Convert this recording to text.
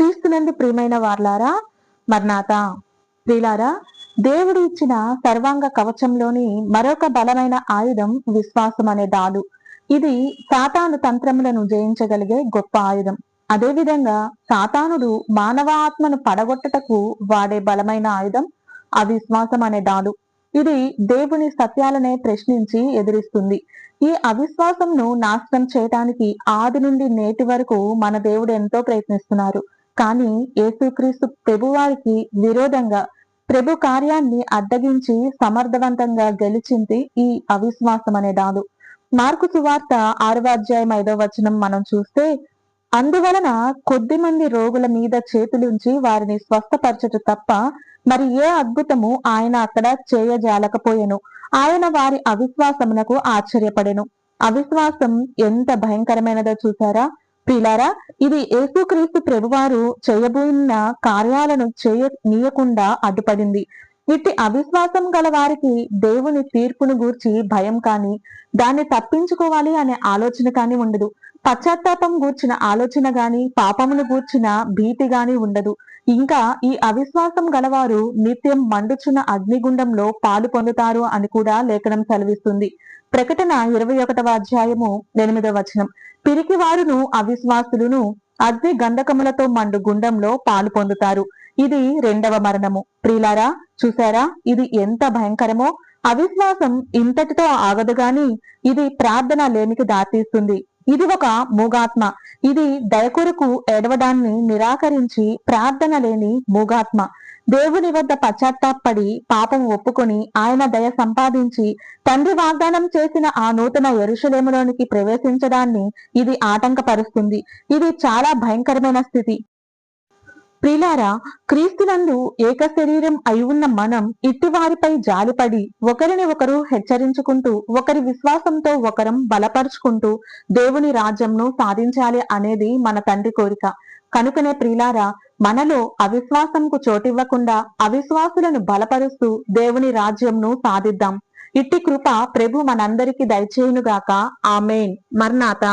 క్రీస్తునందు ప్రియమైన వార్లారా మర్నాథ ప్రియులారా దేవుడు ఇచ్చిన సర్వాంగ కవచంలోని మరొక బలమైన ఆయుధం విశ్వాసం అనే డాలు ఇది సాతాను తంత్రములను జయించగలిగే గొప్ప ఆయుధం. అదేవిధంగా సాతానుడు మానవ ఆత్మను పడగొట్టటకు వాడే బలమైన ఆయుధం అవిశ్వాసం అనే డాలు ఇది దేవుని సత్యాలనే ప్రశ్నించి ఎదిరిస్తుంది. ఈ అవిశ్వాసంను నాశనం చేయటానికి ఆది నుండి నేటి వరకు మన దేవుడు ఎంతో ప్రయత్నిస్తున్నారు. కానీ యేసుక్రీస్తు ప్రభువారికి విరోధంగా ప్రభు కార్యాన్ని అడ్డగించి సమర్థవంతంగా గెలిచింది ఈ అవిశ్వాసం అనే దాదు. మార్కు సువార్త ఆరవ అధ్యాయం ఐదవ వచనం మనం చూస్తే అందువలన కొద్ది మంది రోగుల మీద చేతులుంచి వారిని స్వస్థపరచట తప్ప మరి ఏ అద్భుతము ఆయన అక్కడ చేయజాలకపోయెను. ఆయన వారి అవిశ్వాసమునకు ఆశ్చర్యపడెను. అవిశ్వాసం ఎంత భయంకరమైనదో చూసారా పిలారా ఇది యేసుక్రీస్తు ప్రభువారు చేయబోయిన కార్యాలను చేయ నీయకుండా అడ్డుపడింది. ఇట్టి అవిశ్వాసం గల వారికి దేవుని తీర్పును గూర్చి భయం కాని దాన్ని తప్పించుకోవాలి అనే ఆలోచన కాని ఉండదు. పశ్చాత్తాపం గూర్చిన ఆలోచన గాని పాపమును గూర్చిన భీతి గాని ఉండదు. ఇంకా ఈ అవిశ్వాసం గలవారు నిత్యం మండుచున్న అగ్నిగుండంలో పాలు పొందుతారు అని కూడా లేఖనం సెలవిస్తుంది. ప్రకటన ఇరవై ఒకటవ అధ్యాయము ఎనిమిదవ వచనం. పిరికి వారును అవిశ్వాసులను అగ్ని గంధకములతో మండు గుండంలో పాలు పొందుతారు. ఇది రెండవ మరణము. ప్రిలారా చూసారా ఇది ఎంత భయంకరమో. అవిశ్వాసం ఇంతటితో ఆగదు గాని ఇది ప్రార్థన లేమికి దారితీస్తుంది. ఇది ఒక మూగాత్మ. ఇది దయకొరకు ఏడవడాన్ని నిరాకరించి ప్రార్థన లేని మూగాత్మ. దేవుని వద్ద పశ్చాత్తాపడి పాపం ఒప్పుకొని ఆయన దయ సంపాదించి తండ్రి వాగ్దానం చేసిన ఆ నూతన ఎరుషలేములోనికి ప్రవేశించడాన్ని ఇది ఆటంకపరుస్తుంది. ఇది చాలా భయంకరమైన స్థితి. ప్రిలారా క్రీస్తునందు ఏక శరీరం అయి ఉన్న మనం ఇట్టివారిపై జాలిపడి ఒకరిని ఒకరు హెచ్చరించుకుంటూ ఒకరి విశ్వాసంతో ఒకరం బలపరుచుకుంటూ దేవుని రాజ్యంను సాధించాలి అనేది మన తండ్రి కోరిక. కనుకనే ప్రిలారా మనలో అవిశ్వాసంకు చోటివ్వకుండా అవిశ్వాసులను బలపరుస్తూ దేవుని రాజ్యంను సాధిద్దాం. ఇట్టి కృప ప్రభు మనందరికీ దయచేయునుగాక. ఆమెన్. మర్నాథ.